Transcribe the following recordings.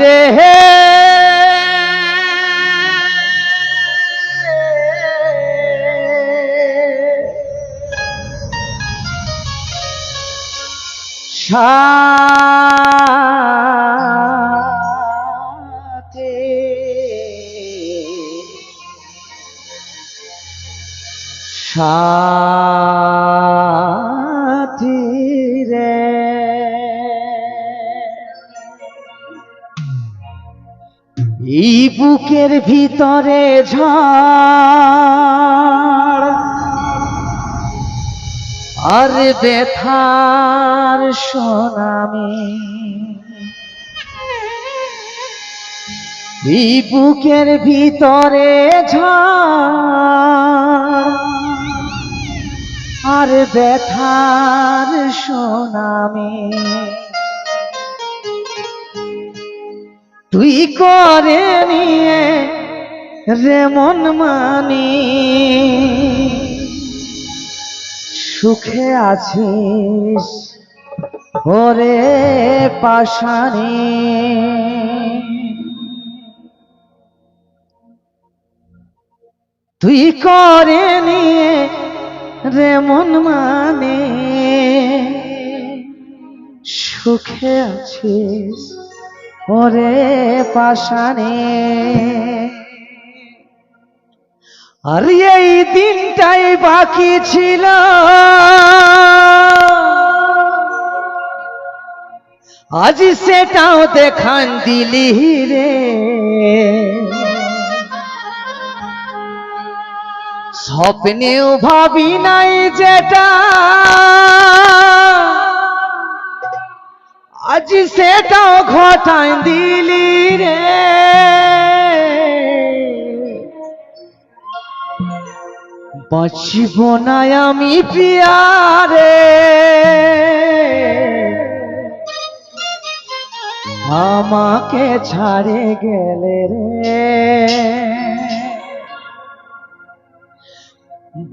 রে হে। সাথে সাথী এই বুকের ভিতরে ঝড়। আর ব্যথার সোনামি। এই বুকের ভিতরে ঝড়। আর ব্যথার সোনামি। তুই করে নিয়ে রে মন মানি। সুখে আছিস, ওরে পাশানি। তুই করে নিয়ে রে মন মানে। সুখে আছিস ওরে পাশানে আর এই দিনটাই বাকি ছিল। আজ সেটাও দেখান দিলি রে। স্বপ্নেও ভাবি নাই যেটা। আজ সেটাও ঘটাই দিলি রে। বাঁচব না আমি পিয়ারে। আমাকে ছাড়ে গেলে রে।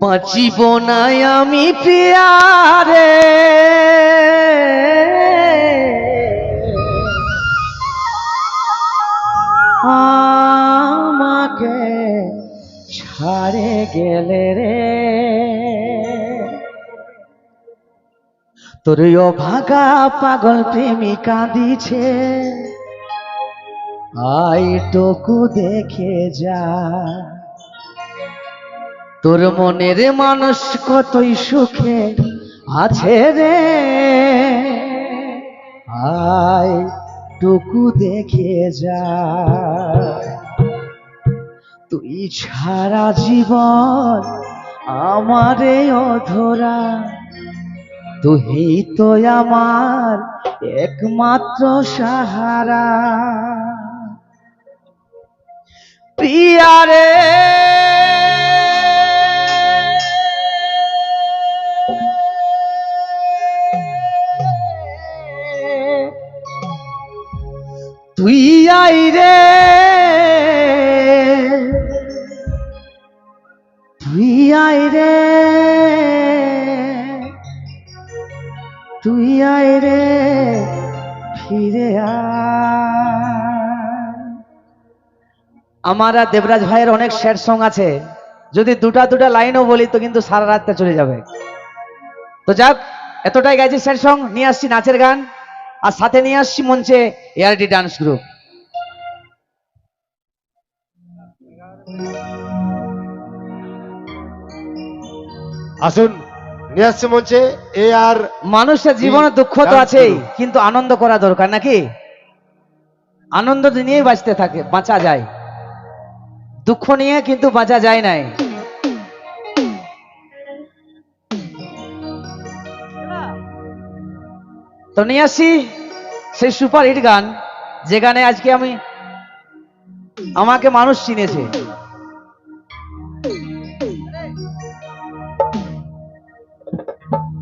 বাঁচিব না আমি পিয়ারে। গেলে রে। তোর ভাগা পাগল প্রেমিকা দিছে। আই টুকু দেখে যা। তোর মনের মানুষ কতই সুখে আছে রে। আয় টুকু দেখে যা। তুই ছাড়া জীবন আমারে অধরা। তুই তো আমার একমাত্র সাহারা। প্রিয়ারে তুই আই রে রে। তুই আই রে, ফিরে আমার আর দেবরাজ ভাইয়ের অনেক স্যাড সং আছে। যদি দুটা দুটা লাইনও বলি তো কিন্তু সারা রাতটা চলে যাবে। তো যাক, এতটাই গাইছি স্যাড সং নিয়ে আসছি নাচের গান, আর সাথে নিয়ে আসছি মঞ্চে এআরডি ডান্স গ্রুপ আসুন নিয়ে আসছে মঞ্চে এ আর মানুষের জীবনে দুঃখ তো আছেই কিন্তু আনন্দ করা দরকার নাকি? আনন্দ নিয়েই বাঁচতে থাকে বাঁচা যায়। দুঃখ নিয়ে কিন্তু বাঁচা যায় নাই। তো নিয়ে আসি সেই সুপার হিট গান যে গানে আজকে আমি আমাকে মানুষ চিনেছে।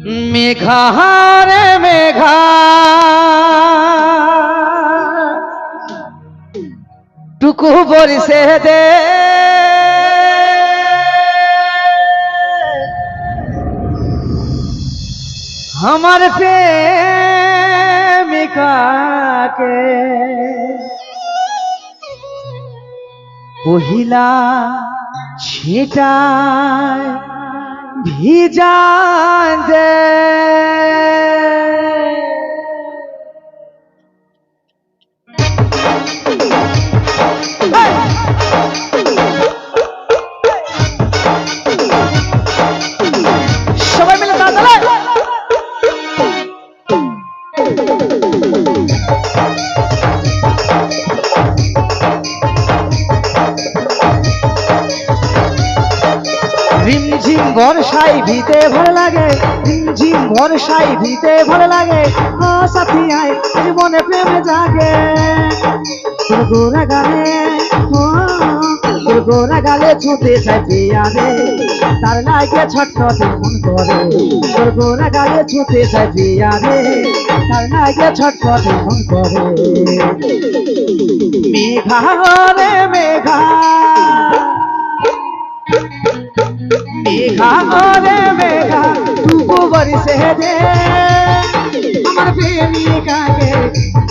মেঘা রে মেঘা। টুকু বরিসে দে। আমার প্রেমিকাকে পহিলা ছিটায় ভিজা দে সবাই রিমঝিম বর্ষায় ভিতে ভালো লাগে। রিমঝিম বর্ষায় ভিতে ভালো লাগে। সাথী মনে প্রেমে জাগে। গোরা গালে গোরা গালে ছুটে যায় প্রিয়া রে তার লাগে ছটফটে মন করে। গোরা গালে ছুটে যায় প্রিয়া রে তার লাগে ছটফটে মন করে। মেঘা রে, মেঘা। মেঘা ওরে মেঘা তু বরিসে দে আমার প্রেমিকাকে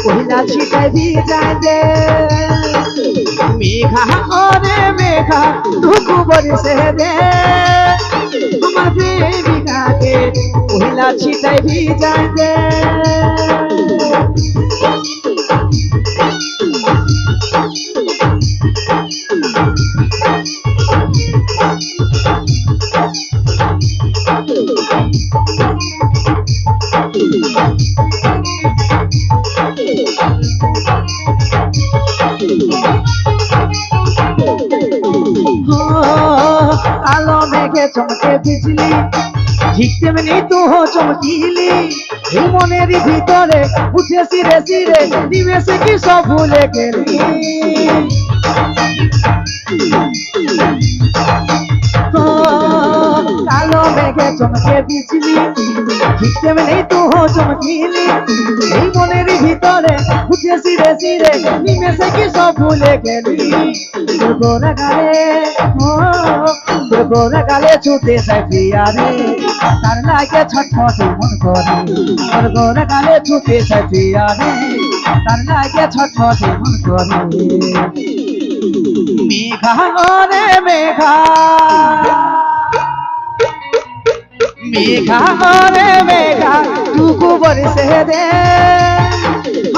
পহিলা ছিটাই যায় দে। মেঘা ওরে মেঘা তু বরিসে দে আমার প্রেমিকাকে পহিলা ছিটাই যায় দে। কালো মেঘে চমকে বিজলি ঠিক তেমনি তুহ চমকিলি। মনের ভিতরে উঠে সিরে সিরে নিমেষে কি সব ভুলে গেলি? কালো মেঘে চমকে বিজলি ঠিক তেমনি তু চমকিলি এই মনের ভিতরে উঠে সিরে সিরে নিমেষে কি সব ভুলে গেলি? গোরা গালে ও গোরা গালে ছুটে প্রিয়া রে তার লাগে ছটফটে মন করে। তোর গোরা গালে ছুটে প্রিয়া রে তার লাগে ছটফটে মন করে। মেঘা রে মেঘা। মেঘা রে মেঘা টুকু বরিসে দে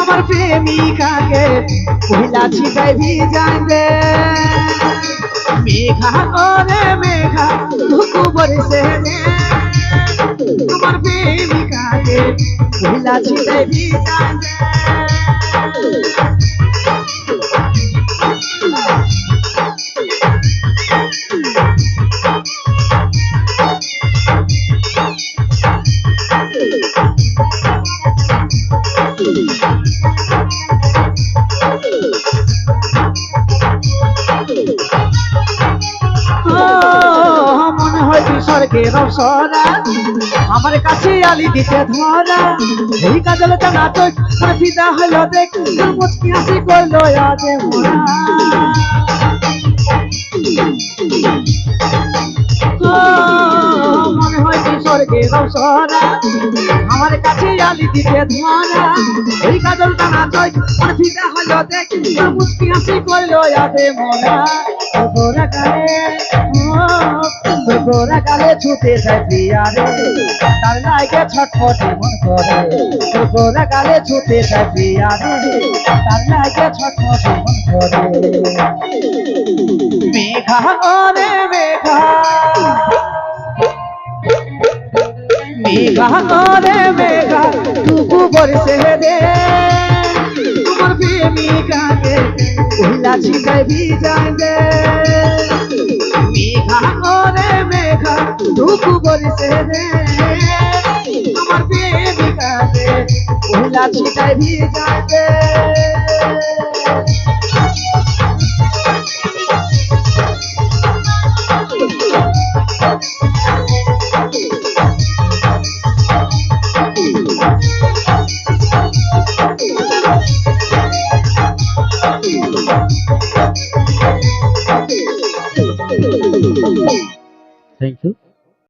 আমার প্রেমিকাকে পহিলা ছিটাই ভিজাই দে মেঘা রে মেঘা টুকু বরিসে দে আমার প্রেমিকাকে পহিলা ছিটাই ভিজাই দে ও, স্বর্গের অপসরা আমার কাছে আলি দিতে ধরা। এই কাজল টানা তো ফিদা হলো দেখি করল আগে মোরা স্বর্গের অপসরা আমার কাছে আলি দিতে ধরা। এই কাজল টানা তো ফিদা হলো দেখ। তোর মুচকি হাসি করল আগে মোরা। কালে ও তোর গোরা কালে ছুটে যায় প্রিয়া তার লাগে ছটফটে মন করে। তোর গোরা কালে ছুটে যায় প্রিয়া তার লাগে ছটফটে মন করে। মেঘা রে মেঘা। মেঘা রে মেঘা টুকু বরসে দে তোমার প্রেমিকাকে পহিলা ছিটাই ভিজাই দে মেঘা রে মেঘা টুকু বরসে দে তোমার প্রেমিকাকে পহিলা ছিটাই ভিজাই দে